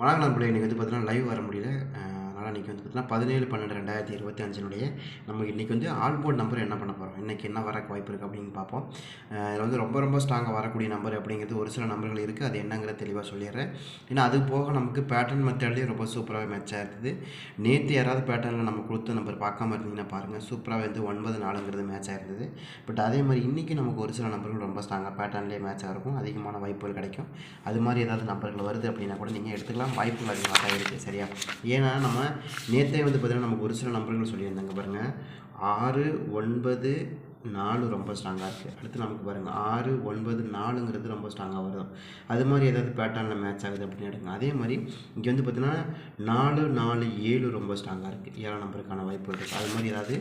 வணக்கம் நண்பர்களே இன்றைக்கி வந்து பார்த்தீங்கன்னா லைவ் வர முடியல. அஹ் இன்றைக்கி வந்து பார்த்தீங்கன்னா பதினேழு பன்னெண்டு ரெண்டாயிரத்தி இருபத்தி அஞ்சினுடைய நம்ம இன்றைக்கி வந்து ஆல் போர்ட் நம்பர் என்ன பண்ண போகிறோம் இன்றைக்கி என்ன வரக்கு வாய்ப்பு இருக்குது அப்படின்னு பார்ப்போம். இதில் வந்து ரொம்ப ரொம்ப ஸ்ட்ராங்காக வரக்கூடிய நம்பர் அப்படிங்கிறது ஒரு சில நம்பர்கள் இருக்குது அது என்னங்கிற தெளிவாக சொல்லிடுறேன். ஏன்னா அது போக நமக்கு பேட்டர்ன் மெத்தட்லேயே ரொம்ப சூப்பராகவே மேட்ச் இருந்தது நேற்று யாராவது பேட்டர்னில் நம்ம கொடுத்த நம்பர் பார்க்காம இருந்தீங்கன்னா பாருங்கள் சூப்பராக வந்து ஒன்பது நாலுங்கிறது மேட்ச் இருந்தது பட் அதே மாதிரி இன்றைக்கி நமக்கு ஒரு சில நம்பர்கள் ரொம்ப ஸ்ட்ராங்காக பேட்டர்ன்லேயே மேட்சாக இருக்கும் அதிகமான வாய்ப்புகள் கிடைக்கும். அது மாதிரி ஏதாவது நம்பர்கள் வருது அப்படின்னா கூட நீங்கள் எடுத்துக்கலாம். வாய்ப்புகள் அதிகமாக இருக்குது சரியா? ஏன்னா நம்ம நேற்றே வந்து பார்த்திங்கன்னா நமக்கு ஒரு சில நம்பர்கள் சொல்லியிருந்தாங்க பாருங்கள் ஆறு ஒன்பது நாலு ரொம்ப ஸ்ட்ராங்காக இருக்குது அடுத்து நமக்கு பாருங்கள் ஆறு ஒன்பது நாலுங்கிறது ரொம்ப ஸ்ட்ராங்காக வரும். அது மாதிரி ஏதாவது பேட்டர்னில் மேட்ச் ஆகுது அப்படின்னு எடுங்க. அதே மாதிரி இங்கே வந்து பார்த்தீங்கன்னா நாலு நாலு ஏழு ரொம்ப ஸ்ட்ராங்காக இருக்குது ஏழாம் நம்பருக்கான வாய்ப்புகள் இருக்குது அது மாதிரி ஏதாவது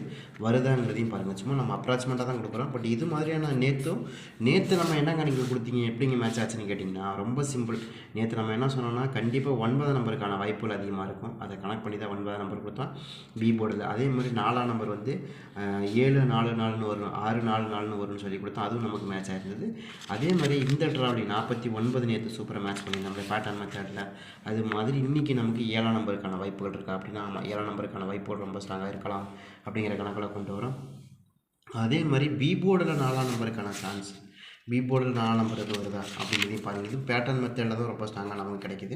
வருதாங்கிறதையும் பாருங்கள் சும்மா நம்ம அப்ராச்மெண்ட்டாக தான் கொடுக்குறோம் பட் இது மாதிரியான நேற்றும் நேற்று நம்ம என்னங்க நீங்கள் கொடுத்தீங்க? எப்படிங்க மேட்ச் ஆச்சுன்னு கேட்டிங்கன்னா ரொம்ப சிம்பிள் நேற்று நம்ம என்ன சொன்னோம்னா கண்டிப்பாக ஒன்பதாம் நம்பருக்கான வாய்ப்புகள் அதிகமாக இருக்கும். அதை கனெக்ட் பண்ணி தான் ஒன்பதாம் நம்பர் கொடுத்தோம். பி போர்டில் அதே மாதிரி நாலாம் நம்பர் வந்து ஏழு நாலு நாலுன்னு வரும். ஆறு நாலு நாலுன்னு வரும்னு சொல்லி கொடுத்தோம் அதுவும் நமக்கு மேட்ச் ஆயிருந்தது. அதே மாதிரி இந்த ட்ராவலி நாற்பத்தி ஒன்பது நேற்று சூப்பராக மேட்ச் பண்ணியிருந்தோம் பேட்டர்ன் மெத்தடில் அது மாதிரி இன்றைக்கி நமக்கு ஏழாம் நம்பருக்கான வாய்ப்புகள் இருக்கா? அப்படின்னா ஆமாம் ஏழாம் நம்பருக்கான வாய்ப்புகள் ரொம்ப ஸ்ட்ராங்காக இருக்கலாம் அப்படிங்கிற கணக்கில் கொண்டு வரோம். அதே மாதிரி பி போர்டில் நாலாம் நம்பருக்கான சான்ஸ் பி போர்டில் நாலாம் நம்பர் வருதா? அப்படின்னு அப்படிங்கிறதையும் பாருங்கள் இது பேட்டர்ன் மெத்தடில் தான் ரொம்ப ஸ்ட்ராங்காக நமக்கு கிடைக்குது.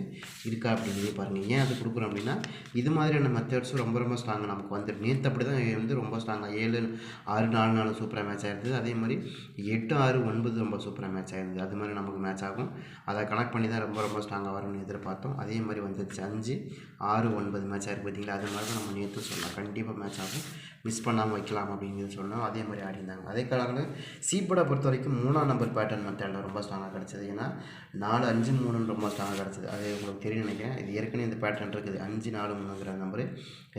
இருக்கா அப்படிங்கிறதையும் பாருங்கள் ஏன் அது கொடுக்குறோம் அப்படின்னா இது மாதிரியான மெத்தட்ஸும் ரொம்ப ரொம்ப ஸ்ட்ராங்காக நமக்கு வந்து நேற்று அப்படி தான் வந்து ரொம்ப ஸ்ட்ராங்காக ஏழு ஆறு நாலு நாலு சூப்பராக மேட்ச் ஆயிருந்தது. அதே மாதிரி எட்டு ஆறு ஒன்பது ரொம்ப சூப்பராக மேட்ச் ஆயிருந்தது. அது மாதிரி நமக்கு மேட்ச் ஆகும். அதை கனெக்ட் பண்ணி தான் ரொம்ப ரொம்ப ஸ்ட்ராங்காக வரும்னு எதிர்பார்த்தோம். அதே மாதிரி வந்துச்சு அஞ்சு ஆறு ஒன்பது மேட்ச் ஆயிருக்கு பார்த்தீங்களா? அது மாதிரி தான் நம்ம நேற்று சொல்லலாம் கண்டிப்பாக மேட்ச் ஆகும். மிஸ் பண்ணாமல் வைக்கலாம் அப்படிங்கிறது சொன்னோம். அதே மாதிரி ஆடிருந்தாங்க அதே காலத்தில் சீப்படை பொறுத்த வரைக்கும் மூணாம் நம்பர் பேட்டர்ன் மெத்தடில் ரொம்ப ஸ்ட்ராங்காக கிடச்சிது. ஏன்னா நாலு அஞ்சு மூணுன்னு ரொம்ப ஸ்ட்ராங்காக கிடச்சிது. அது உங்களுக்கு தெரியும் நினைக்கிறேன். இது ஏற்கனவே இந்த பேட்டர்ன் இருக்குது. அஞ்சு நாலு மூணுங்கிற நம்பரு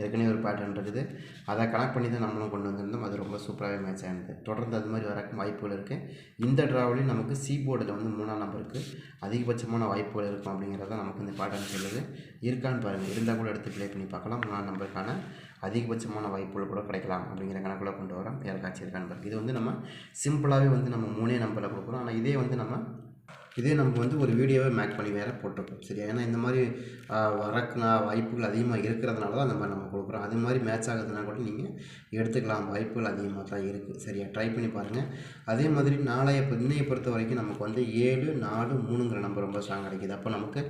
ஏற்கனவே ஒரு பேட்டர்ன் இருக்குது. அதை கனெக்ட் பண்ணி தான் நம்மளும் கொண்டு வந்திருந்தோம். அது ரொம்ப சூப்பராகவே மேட்ச் ஆகிருந்தது தொடர்ந்து அது மாதிரி வரக்கும் வாய்ப்புகள் இருக்குது இந்த ட்ராவலையும் நமக்கு சி போர்டில் வந்து மூணாம் நம்பருக்கு அதிகபட்சமான வாய்ப்புகள் இருக்கும் அப்படிங்கிறத நமக்கு இந்த பேட்டர்ன் சொல்லுது. இருக்கான்னு பாருங்கள் இருந்தால் கூட எடுத்து ப்ளே பண்ணி பார்க்கலாம். மூணாம் நம்பருக்கான அதிகபட்சமான வாய்ப்புகள் கூட கிடைக்கலாம் அப்படிங்கிற கணக்கில் கொண்டு வரோம். யாருக்காச்சும் இருக்கான்னு பாருங்கள் இது வந்து நம்ம சிம்பிளாகவே வந்து நம்ம மூணே நம்பரில் கொடுக்குறோம். ஆனால் இதே வந்து நம்ம இதே நமக்கு வந்து ஒரு வீடியோவை மேக் பண்ணி வேறு போட்டிருப்போம் சரியா? ஏன்னா இந்த மாதிரி வரக்கு வாய்ப்புகள் அதிகமாக இருக்கிறதுனால தான் அந்த மாதிரி நம்ம கொடுக்குறோம். அது மாதிரி மேட்ச் ஆகுதுன்னா கூட நீங்கள் எடுத்துக்கலாம். வாய்ப்புகள் அதிகமாக தான் இருக்குது சரியா? ட்ரை பண்ணி பாருங்கள் அதே மாதிரி நாளைய இப்போ இன்னையை பொறுத்த வரைக்கும் நமக்கு வந்து ஏழு நாலு மூணுங்கிற நம்பர் ரொம்ப ஸ்ட்ராங் கிடைக்கிது. அப்போ நமக்கு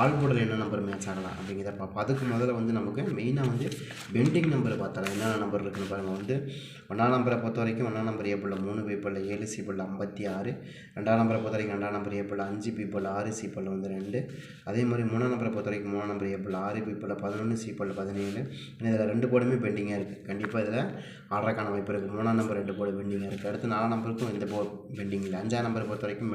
ஆள் போர்டில் என்ன நம்பர் மேட்ச் ஆகலாம் அப்படிங்கிறத பார்ப்போம். அதுக்கு முதல்ல வந்து நமக்கு மெயினாக வந்து பெண்டிங் நம்பரை பார்த்தாலாம் என்னென்ன நம்பர் இருக்குன்னு பாருங்கள் வந்து ஒன்றாம் நம்பரை பொறுத்த வரைக்கும் ஒன்றாம் நம்பர் ஏப்பிளில் மூணு பீப்பிளில் ஏழு சீப்பிளில் ஐம்பத்தி ஆறு. ரெண்டாம் நம்பரை பொறுத்த வரைக்கும் ரெண்டாம் நம்பர் பீப்புள் அஞ்சு பீப்பிள் ஆறு சீப்பிளில் வந்து ரெண்டு. அதே மாதிரி மூணாம் நம்பரை பொறுத்த வரைக்கும் மூணாம் நம்பர் ஏப்பிள் ஆறு பீப்பிளில் பதினொன்று சீப்பிளில் பதினேழு. இதில் ரெண்டு போர்டுமே பெண்டிங்காக இருக்குது கண்டிப்பாக இதில் ஆடுறக்கான வாய்ப்பு இருக்குது மூணாம் நம்பர் ரெண்டு போர்டு பெண்டிங்காக இருக்குது அடுத்து நாலாம் நம்பருக்கும் இந்த போர்டு பெண்டிங் இல்லை. அஞ்சாம் நம்பரை பொறுத்த வரைக்கும்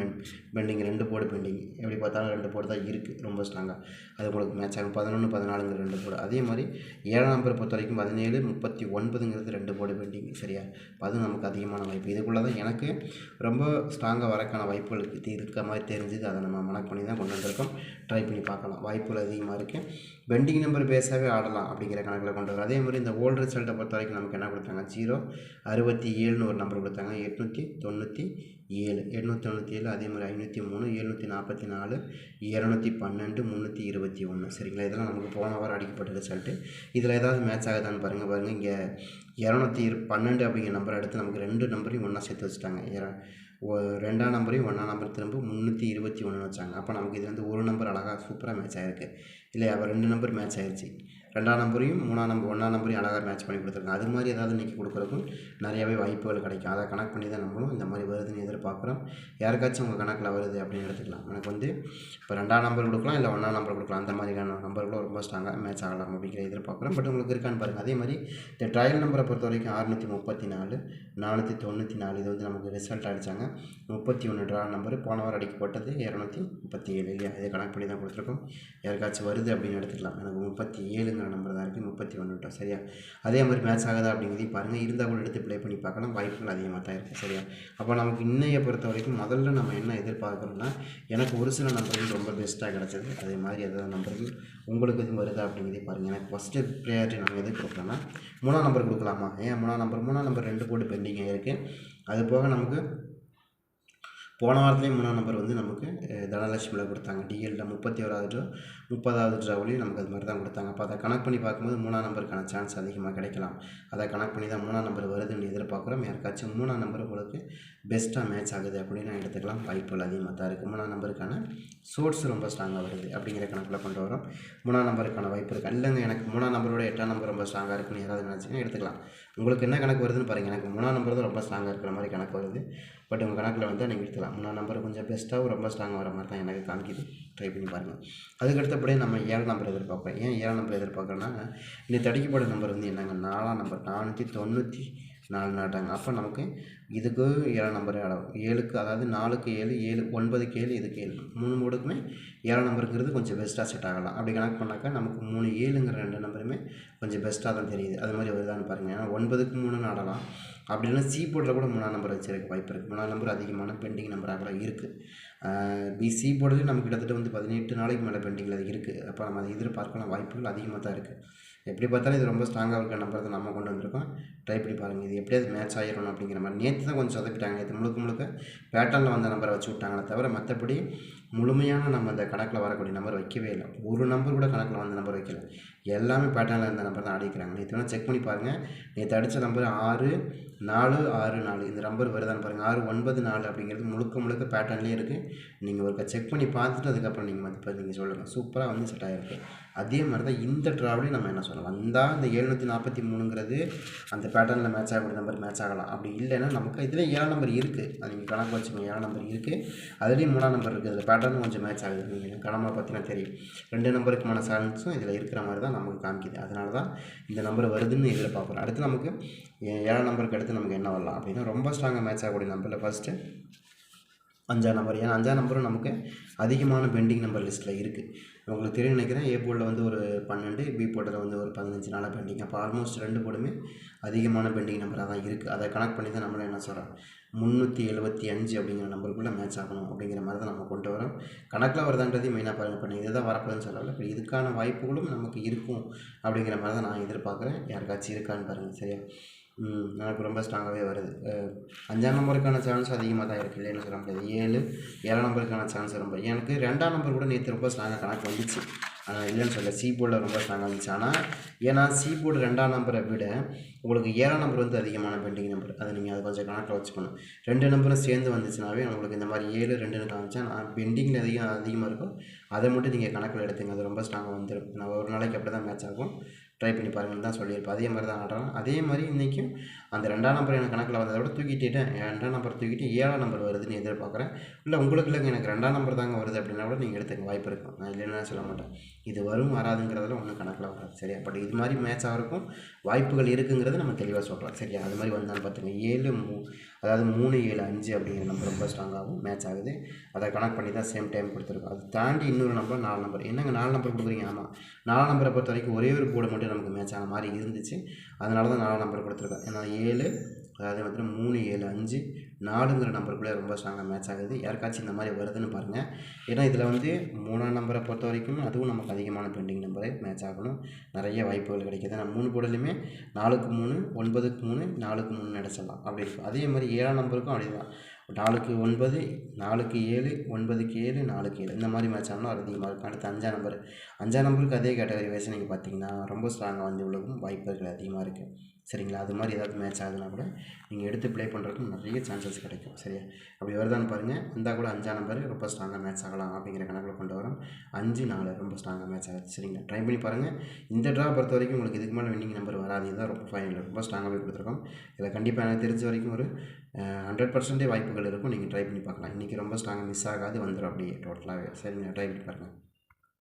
பெண்டிங் ரெண்டு போர்டு பெண்டிங் எப்படி பார்த்தாலும் ரெண்டு போர்டு தான் இருக்குது ரொம்ப ஸ்ட்ராங்காக அது உங்களுக்கு மேட்ச் ஆகும். பதினொன்று பதினாலுங்கிற ரெண்டு போர்டு அதே மாதிரி ஏழாம் நம்பரை பொறுத்த வரைக்கும் பதினேழு முப்பத்தி ஒன்பதுங்கிறது ரெண்டு போர்டு பெண்டிங் சரியா? அதுவும் நமக்கு அதிகமான வாய்ப்பு. இதுக்குள்ளே தான் எனக்கு ரொம்ப ஸ்ட்ராங்காக வரக்கான வாய்ப்புகள் இருக்க மாதிரி தெரிஞ்சுது அதை நம்ம மனக் பண்ணி தான் கொண்டு வந்திருக்கோம். ட்ரை பண்ணி பார்க்கலாம். வாய்ப்புகள் அதிகமாக இருக்குது பெண்டிங் நம்பர் பேஸாகவே ஆடலாம் அப்படிங்கிற கணக்கில் கொண்டு வரும் அதே மாதிரி இந்த ஓல்டு ரிசல்ட்டை பொறுத்த வரைக்கும் நமக்கு என்ன கொடுத்தாங்க? ஜீரோ அறுபத்தி ஏழுன்னு ஒரு நம்பர் கொடுத்தாங்க. எட்நூற்றி தொண்ணூற்றி ஏழு. எட்நூற்றி தொண்ணூற்றி ஏழு அதே மாதிரி ஐநூற்றி மூணு எழுநூற்றி நாற்பத்தி நாலு இரநூத்தி பன்னெண்டு முந்நூற்றி இருபத்தி ஒன்று சரிங்களா? இதெல்லாம் நமக்கு போன வாரம் அடிக்கப்பட்ட ரிசல்ட்டு இதில் ஏதாவது மேட்ச் ஆகுதான்னு பாருங்கள் பாருங்கள் இங்கே இரநூத்தி இரு பன்னெண்டு அப்படிங்கிற நம்பர் எடுத்து நமக்கு ரெண்டு நம்பரையும் ஒன்றா சேர்த்து வச்சுட்டாங்க. இர ரெண்டாம் நம்பரையும் ஒன்றாம் நம்பர் திரும்ப முந்நூற்றி இருபத்தி ஒன்று வச்சாங்க. அப்போ நமக்கு இது வந்து ஒரு நம்பர் அழகாக சூப்பராக மேட்ச் ஆகிருக்கு இல்லை அப்போ ரெண்டு நம்பர் மேட்ச் ஆகிருச்சி ரெண்டாம் நம்பரையும் மூணாம் நம்பர் ஒன்றாம் நம்பரையும் அழகாக மேட்ச் பண்ணி கொடுத்துருக்காங்க. அது மாதிரி ஏதாவது இன்றைக்கி கொடுக்குறதுக்கும் நிறையாவே வாய்ப்புகள் கிடைக்கும். அதை கனெக்ட் பண்ணி தான் நம்மளும் இந்த மாதிரி வருதுன்னு எதிர்பார்க்குறோம். யாருக்காச்சும் உங்கள் கணக்கில் வருது அப்படின்னு எடுத்துக்கலாம். எனக்கு வந்து இப்போ ரெண்டாம் நம்பர் கொடுக்கலாம் இல்லை ஒன்றாம் நம்பர் கொடுக்கலாம். அந்த மாதிரியான நம்பர்களும் ரொம்ப ஸ்ட்ராங்காக மேட்ச் ஆகலாம் அப்படிங்கிற எதிர்பார்க்குறோம். பட் உங்களுக்கு இருக்கான்னு பாருங்கள் அதே மாதிரி இந்த ட்ரையல் நம்பரை பொறுத்த வரைக்கும் அறுநூற்றி முப்பத்தி நாலு நானூற்றி தொண்ணூற்றி நாலு இது வந்து நமக்கு ரிசல்ட் அடித்தாங்க முப்பத்தி ஒன்று ட்ரா நம்பர் போன வாரம் அடிக்கப்பட்டது இரநூத்தி முப்பத்தி ஏழு இல்லையா? இதை கனெக்ட் பண்ணி தான் கொடுத்துருக்கோம். யாருக்காச்சும் வருது அப்படின்னு எடுத்துக்கலாம். எனக்கு முப்பத்தி ஏழுங்கிற நம்பர் தான் இருக்குது முப்பத்தி ஒன்றுட்டோம் சரியா? அதே மாதிரி மேட்ச் ஆகுதா அப்படிங்கிறதையும் பாருங்கள் இருந்தால் கூட எடுத்து ப்ளே பண்ணி பார்க்கலாம். வாய்ப்புகள் அதிகமாக தான் இருக்குது சரியா? அப்போ நமக்கு இன்னையை பொறுத்த வரைக்கும் முதல்ல நம்ம என்ன எதிர்பார்க்குறோம்னா எனக்கு ஒரு சில நம்பர்கள் ரொம்ப பெஸ்ட்டாக கிடச்சது. அதே மாதிரி எதாவது நம்பர்கள் உங்களுக்கு எதுவும் வருதா அப்படிங்கிறதே பாருங்கள் எனக்கு ஃபஸ்ட்டு ப்ரையாரிட்டி நம்ம எது கொடுக்கலாம்னா மூணாம் நம்பர் கொடுக்கலாமா? ஏன் மூணாம் நம்பர்? மூணாம் நம்பர் ரெண்டு போட்டு பெண்டிங்காக இருக்குது அது போக நமக்கு போன வாரத்துலேயும் மூணாம் நம்பர் வந்து நமக்கு தனலட்சுமியில் கொடுத்தாங்க. டிஎல்ல முப்பத்தி ஓராவது ட்ரோ முப்பதாவது ட்ராவிலையும் நமக்கு அது மாதிரி தான் கொடுத்தாங்க. அப்போ அதை கணக்கு பண்ணி பார்க்கும்போது மூணாம் நம்பருக்கான சான்ஸ் அதிகமாக கிடைக்கலாம். அதை கணக்கு பண்ணி தான் மூணாம் நம்பர் வருதுன்னு எதிர்பார்க்குறோம். யாருக்காச்சும் மூணாம் நம்பர் உங்களுக்கு பெஸ்ட்டாக மேட்ச் ஆகுது அப்படின்னு எடுத்துக்கலாம். வாய்ப்புகள் அதிகமாக தான் இருக்குது மூணாம் நம்பருக்கான சோர்ஸ் ரொம்ப ஸ்ட்ராங்காக வருது அப்படிங்கிற கணக்கில் கொண்டு வரோம். மூணாம் நம்பருக்கான வாய்ப்பு இருக்குது இல்லைங்க எனக்கு மூணாம் நம்பரோட எட்டாம் நம்பர் ரொம்ப ஸ்ட்ராங்காக இருக்குன்னு யாராவது நினச்சிங்கன்னா எடுத்துக்கலாம். உங்களுக்கு என்ன கணக்கு வருதுன்னு பாருங்கள் எனக்கு மூணாம் நம்பர் தான் ரொம்ப ஸ்ட்ராங்காக இருக்கிற மாதிரி கணக்கு வருது. பட் உங்கள் கணக்கில் வந்து நீங்கள் எடுத்துக்கலாம். நான் நம்பர் கொஞ்சம் பெஸ்ட்டாகவும் ரொம்ப ஸ்ட்ராங்காக வர மாதிரி தான் எனக்கு காமிக்குது. ட்ரை பண்ணி பாருங்கள் அதுக்கு அடுத்தபடியே நம்ம ஏழு நம்பர் எதிர்பார்க்குறோம் ஏன் ஏழாம் நம்பர் எதிர்பார்க்குறோன்னா இந்த தடிக்கப்பட்ட நம்பர் வந்து என்னங்க? நாலாம் நம்பர் நானூற்றி தொண்ணூற்றி நாலு நாட்டாங்க. அப்போ நமக்கு இதுக்கு ஏழாம் நம்பர் அளவு ஏழுக்கு அதாவது நாலுக்கு ஏழு ஏழு ஒன்பதுக்கு ஏழு இதுக்கு ஏழு. மூணு மூடுக்குமே ஏழாம் நம்பருங்கிறது கொஞ்சம் பெஸ்ட்டாக செட் ஆகலாம். அப்படி கணக்கு பண்ணாக்கா நமக்கு மூணு ஏழுங்கிற ரெண்டு நம்பருமே கொஞ்சம் பெஸ்ட்டாக தான் தெரியுது. அது மாதிரி வருதான்னு பாருங்கள் ஏன்னா ஒன்பதுக்கு மூணுன்னு ஆடலாம். அப்படி இல்லைன்னா சி போர்டில் கூட மூணாம் நம்பர் வச்சிருக்க வாய்ப்பு இருக்குது மூணாம் நம்பர் அதிகமான பெண்டிங் நம்பராக கூட இருக்குது பி சி போர்டுலேயும் நமக்கு கிட்டத்தட்ட வந்து பதினெட்டு நாளைக்கு மேலே பெண்டிங்கில் இருக்குது அப்போ நம்ம அதை எதிர்பார்க்கலாம் வாய்ப்புகள் அதிகமாக தான் இருக்குது எப்படி பார்த்தாலும் இது ரொம்ப ஸ்ட்ராங்காக இருக்க நம்பர் தான் நம்ம கொண்டு வந்திருக்கோம். ட்ரை பண்ணி பாருங்கள் இது எப்படியாவது மேட்ச் ஆகிடணும் அப்படிங்கிற மாதிரி. நேற்று தான் கொஞ்சம் சொதப்பிட்டாங்க. நேற்று முழுக்க முழுக்க பேட்டர்னில் வந்த நம்பரை வச்சு விட்டாங்களே தவிர மற்றபடி முழுமையான நம்ம அந்த கணக்கில் வரக்கூடிய நம்பர் வைக்கவே இல்லை. ஒரு நம்பர் கூட கணக்கில் வந்த நம்பர் வைக்கல. எல்லாமே பேட்டர்னில் இருந்த நம்பர் தான் அடிக்கிறாங்க. நேற்று வேணால் செக் பண்ணி பாருங்கள் நேற்று அடித்த நம்பர் ஆறு நாலு ஆறு நாலு. இந்த நம்பர் வருதான்னு பாருங்கள் ஆறு ஒன்பது நாலு அப்படிங்கிறது முழுக்க முழுக்க பேட்டர்ன்லேயே இருக்குது நீங்கள் ஒரு செக் பண்ணி பார்த்துட்டு அதுக்கப்புறம் நீங்கள் மதிப்பு நீங்கள் சொல்லுங்கள் சூப்பராக வந்து செட் ஆகிருக்கு அதே மாதிரி தான் இந்த ட்ராவலையும் நம்ம என்ன சொல்லலாம்? வந்தால் இந்த எழுநூற்றி நாற்பத்தி மூணுங்கிறது அந்த பேட்டர்னில் மேட்ச் ஆகக்கூடிய நம்பர் மேட்ச் ஆகலாம். அப்படி இல்லைன்னா நமக்கு இதில் ஏழாம் நம்பர் இருக்குது அது நீங்கள் கணக்கு வச்சுக்கோங்க. ஏழாம் நம்பர் இருக்குது அதுலேயும் மூணாம் நம்பர் இருக்குது அதில் கடன் கொஞ்சம் மேட்ச் ஆகுது. நீங்கள் கடமை பார்த்தீங்கன்னா தெரியும். ரெண்டு நம்பருக்குமான சேலன்ஸும் இதில் இருக்கிற மாதிரி தான் நமக்கு காமிக்குது. அதனால தான் இந்த நம்பர் வருதுன்னு இதில் பார்ப்போம் அடுத்து நமக்கு ஏழாம் நம்பருக்கு அடுத்து நமக்கு என்ன வரலாம் அப்படின்னா ரொம்ப ஸ்ட்ராங்காக மேட்ச் ஆகக்கூடிய நம்பரில் ஃபஸ்ட்டு அஞ்சாம் நம்பர் ஏன்னா அஞ்சாம் நம்பரும் நமக்கு அதிகமான பெண்டிங் நம்பர் லிஸ்ட்டில் இருக்குது உங்களுக்கு தெரியும் நினைக்கிறேன் ஏ போர்டில் வந்து ஒரு பன்னெண்டு பி போர்டில் வந்து ஒரு பதினஞ்சு நாளாக பெண்டிங் அப்போ ஆல்மோஸ்ட் ரெண்டு போர்டுமே அதிகமான பெண்டிங் நம்பராக தான் இருக்குது அதை கனெக்ட் பண்ணி தான் நம்மளை என்ன சொல்கிறோம் முந்நூற்றி எழுபத்தி அஞ்சு அப்படிங்கிற நம்பருக்குள்ளே மேட்ச் ஆகணும் அப்படிங்கிற மாதிரி தான் நம்ம கொண்டு வரோம். கணக்கில் வருதான்றதையும் மெயினாக பாருங்கள் பண்ணி இதை தான் வரப்போதுன்னு சொல்லலை இப்போ இதுக்கான வாய்ப்புகளும் நமக்கு இருக்கும் அப்படிங்கிற மாதிரி தான் நான் எதிர்பார்க்குறேன். யாருக்காச்சும் இருக்கான்னு பாருங்கள் சரியா? எனக்கு ரொம்ப ஸ்ட்ராங்காகவே வருது. அஞ்சாம் நம்பருக்கான சான்ஸ் அதிகமாக தான் இருக்குது இல்லைன்னு சொல்ல முடியாது. ஏழு ஏழாம் நம்பருக்கான சான்ஸ் ரொம்ப. எனக்கு ரெண்டாம் நம்பர் கூட நேற்று ரொம்ப ஸ்ட்ராங்காக கணக்கு வந்துச்சு. இல்லைன்னு சொல்ல சி போர்டில் ரொம்ப ஸ்ட்ராங்காக இருந்துச்சு. ஆனால் ஏன்னா சி போர்டு ரெண்டாம் நம்பரை விட உங்களுக்கு ஏழாம் நம்பர் வந்து அதிகமான பெண்டிங் நம்பர் அதை நீங்கள் அதை கொஞ்சம் கணக்கில் வச்சுக்கணும். ரெண்டு நம்பரும் சேர்ந்து வந்துச்சுனாவே உங்களுக்கு இந்த மாதிரி ஏழு ரெண்டுன்னு காமிச்சா நான் பெண்டிங்கில் அதிகம் அதிகமாக இருக்கும் அதை மட்டும் நீங்கள் கணக்கில் எடுத்துங்க. அது ரொம்ப ஸ்ட்ராங்காக வந்துடும் நான் ஒரு நாளைக்கு அப்படி தான் மேட்ச் ஆகும். ட்ரை பண்ணி பாருங்கன்னு தான் சொல்லியிருப்பேன். அதே மாதிரி தான் ஆடுறோம் அதே மாதிரி இன்றைக்கும் அந்த ரெண்டாம் நம்பர் எனக்கு கணக்கில் வந்ததை விட தூக்கிட்டேன். ரெண்டாம் நம்பர் தூக்கிட்டு ஏழாம் நம்பர் வருதுன்னு எதிர்பார்க்குறேன். இல்லை உங்களுக்கு இல்லைங்க எனக்கு ரெண்டாம் நம்பர் தாங்க வருது அப்படின்னா கூட நீங்கள் எடுத்துக்க வாய்ப்பு இருக்கும். நான் இல்லைன்னா சொல்ல மாட்டேன். இது வரும் வராதுங்கிறதுல ஒன்றும் கணக்கில் வராது சரியா? பட் இது மாதிரி மேட்ச் ஆகிறக்கும் வாய்ப்புகள் இருக்குங்கிறது நம்ம தெளிவாக சொல்கிறோம் சரியா? அது மாதிரி வந்தாலும் பார்த்துங்க ஏழு மூ அதாவது மூணு ஏழு அஞ்சு அப்படிங்கிற நம்பர் ரொம்ப ஸ்ட்ராங்காகவும் மேட்ச் ஆகுது. அதை கனெக்ட் பண்ணி தான் சேம் டைம் கொடுத்துருக்கோம். அது தாண்டி இன்னொரு நம்பர் நாலு நம்பர் என்னங்க நாலு நம்பர் கொடுக்குறீங்க? ஆமாம் நாலு நம்பரை பொறுத்த வரைக்கும் ஒரே ஒரு போர்டு மட்டும் நமக்கு மேட்ச் ஆன மாதிரி இருந்துச்சு. அதனால தான் நாலு நம்பர் கொடுத்துருக்கேன் ஏன்னா ஏழு அதாவது வந்து மூணு ஏழு அஞ்சு நாலுங்கிற நம்பருக்குள்ளே ரொம்ப ஸ்ட்ராங்காக மேட்ச் ஆகுது. யாருக்காச்சும் இந்த மாதிரி வருதுன்னு பாருங்கள் ஏன்னா இதில் வந்து மூணாம் நம்பரை பொறுத்த வரைக்கும் அதுவும் நமக்கு அதிகமான பெண்டிங் நம்பரு மேட்ச் ஆகணும். நிறைய வாய்ப்புகள் கிடைக்கிது. நான் மூணு போடலையுமே நாலுக்கு மூணு ஒன்பதுக்கு மூணு நாலுக்கு மூணு அடிச்சிடலாம் அப்படி இருக்கும் அதே மாதிரி ஏழாம் நம்பருக்கும் அப்படி தான் நாலுக்கு ஒன்பது நாலுக்கு ஏழு ஒன்பதுக்கு ஏழு நாலுக்கு ஏழு. இந்த மாதிரி மேட்ச் ஆனால் அதிகமாக இருக்கும். அடுத்து அஞ்சாம் நம்பர். அஞ்சாம் நம்பருக்கு அதே கேட்டகரி வயசு நீங்கள் பார்த்தீங்கன்னா ரொம்ப ஸ்ட்ராங்காக வந்து விழுகும் வாய்ப்புகள் அதிகமாக இருக்குது சரிங்களா? அது மாதிரி ஏதாவது மேட்ச் ஆகுதுன்னா கூட நீங்கள் எடுத்து ப்ளே பண்ணுறதுக்கு நிறைய சான்சஸ் கிடைக்கும். சரியா? அப்படி வருதான்னு பாருங்கள் வந்தால் கூட அஞ்சாம் நம்பர் ரொம்ப ஸ்ட்ராங்காக மேட்ச் ஆகலாம் அப்படிங்கிற கணக்கில் கொண்டு வரோம். அஞ்சு நாலு ரொம்ப ஸ்ட்ராங்காக மேட்ச் ஆகுது. சரிங்களா? ட்ரை பண்ணி பாருங்கள் இந்த ட்ரா பொறுத்த வரைக்கும் உங்களுக்கு இதுக்கு மேலே வின்னிங் நம்பர் வராது. தான் ரொம்ப ஃபைனல் ரொம்ப ஸ்ட்ராங்காகவே கொடுத்துருக்கோம். இதில் கண்டிப்பாக எனக்கு தெரிஞ்ச வரைக்கும் ஒரு ஹண்ட்ரட் பர்சன்டே வாய்ப்புகள் இருக்கும். நீங்கள் ட்ரை பண்ணி பார்க்கலாம். இன்றைக்கி ரொம்ப ஸ்ட்ராங்காக மிஸ் ஆகாது. வந்துடும் அப்படியே டோட்டலாகவே சரிங்களா? ட்ரை பண்ணி பாருங்கள்